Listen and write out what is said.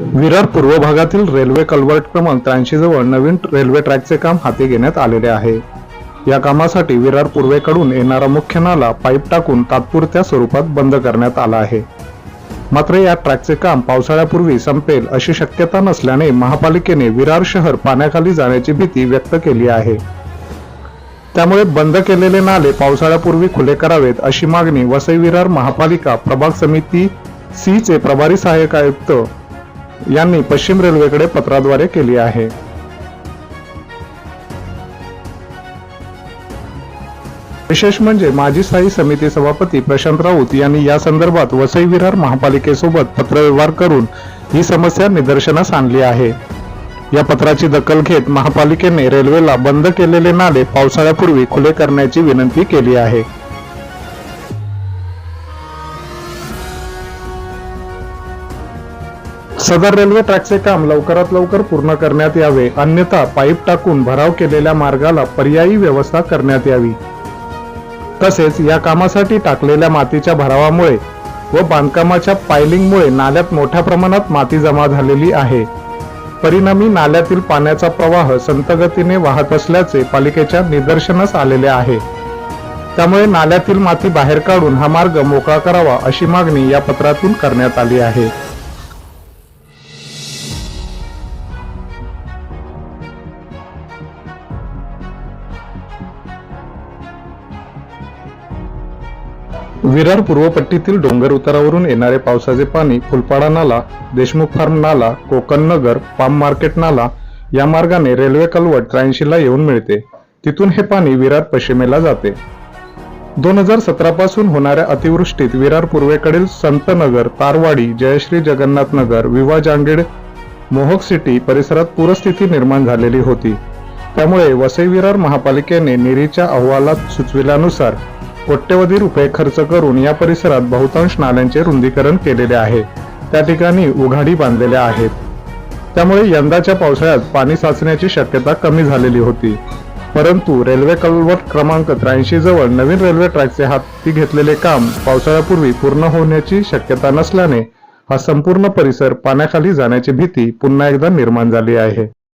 विरार पूर्व भागातील railway culvert क्रमांक त्र्याऐंशी जवळ नवीन रेल्वे ट्रॅकचे काम हाती घेण्यात आलेले आहे. या कामासाठी विरार पूर्वेकडून येणारा मुख्य नाला पाईप टाकून तात्पुरत्या स्वरूपात बंद करण्यात आला आहे. मात्र या ट्रॅकचे काम पावसाळ्यापूर्वी संपेल अशी शक्यता नसल्याने महापालिकेने विरार शहर पाण्याखाली जाण्याची भीती व्यक्त केली आहे. त्यामुळे बंद केलेले नाले पावसाळ्यापूर्वी खुले करावेत अशी मागणी वसई विरार महापालिका प्रभाग समिती सी चे प्रभारी सहाय्यक आयुक्त यांनी पश्चिम रेल्वेकडे पत्राद्वारे केली आहे. विशेष म्हणजे माजी स्थायी समिती सभापती प्रशांत राऊत यांनी या संदर्भात वसई विरार महापालिकेसोबत पत्रव्यवहार करून ही समस्या निदर्शनास आणली आहे. या पत्राची दखल घेत महापालिकेने रेल्वेला बंद केलेले नाले पावसाळ्यापूर्वी खुले करण्याची विनंती केली आहे. सदर रेल्वे ट्रॅकचे काम लवकरात लवकर पूर्ण करण्यात यावे. अन्यथा पाईप टाकून भराव केलेल्या मार्गाला पर्यायी व्यवस्था करण्यात यावी. तसेच या कामासाठी टाकलेल्या मातीच्या भरावामुळे व बांधकामाच्या पायलिंगमुळे नाल्यात मोठ्या प्रमाणात माती जमा झालेली आहे. परिणामी नाल्यातील पाण्याचा प्रवाह संतगतीने वाहत असल्याचे पालिकेच्या निदर्शनास आलेले आहे. त्यामुळे नाल्यातील माती बाहेर काढून हा मार्ग मोकळा करावा अशी मागणी या पत्रातून करण्यात आली आहे. विरार पूर्वपट्टीतील डोंगर उतारावरून येणारे पावसाचे पाणी फुलपाडा नाला देशमुख फार्म नाला कोकण नगर पाम मार्केट नाला या मार्गाने रेल्वे कलवट त्र्याऐंशीला येऊन मिळते. तिथून हे पाणी विरार पश्चिमेला जाते. दोन हजार सतरा पासून होणाऱ्या अतिवृष्टीत विरार पूर्वेकडील संतनगर तारवाडी जयश्री जगन्नाथ नगर विवा जांगेड मोहक सिटी परिसरात पूरस्थिती निर्माण झालेली होती. त्यामुळे वसई विरार महापालिकेने निरीच्या अहवालात सुचविल्यानुसार कोट्यवधी रुपये खर्च करून या परिसरात बहुतांश नाल्यांचे रुंदीकरण केलेले आहे. त्या ठिकाणी उघाडी बांधलेल्या आहेत. त्यामुळे यंदाच्या पावसाळ्यात पाणी साचण्याची शक्यता कमी झालेली होती. परंतु रेल्वे कलवट क्रमांक त्र्याऐंशी जवळ नवीन रेल्वे ट्रॅकचे हाती घेतलेले काम पावसाळ्यापूर्वी पूर्ण होण्याची शक्यता नसल्याने हा संपूर्ण परिसर पाण्याखाली जाण्याची भीती पुन्हा एकदा निर्माण झाली आहे.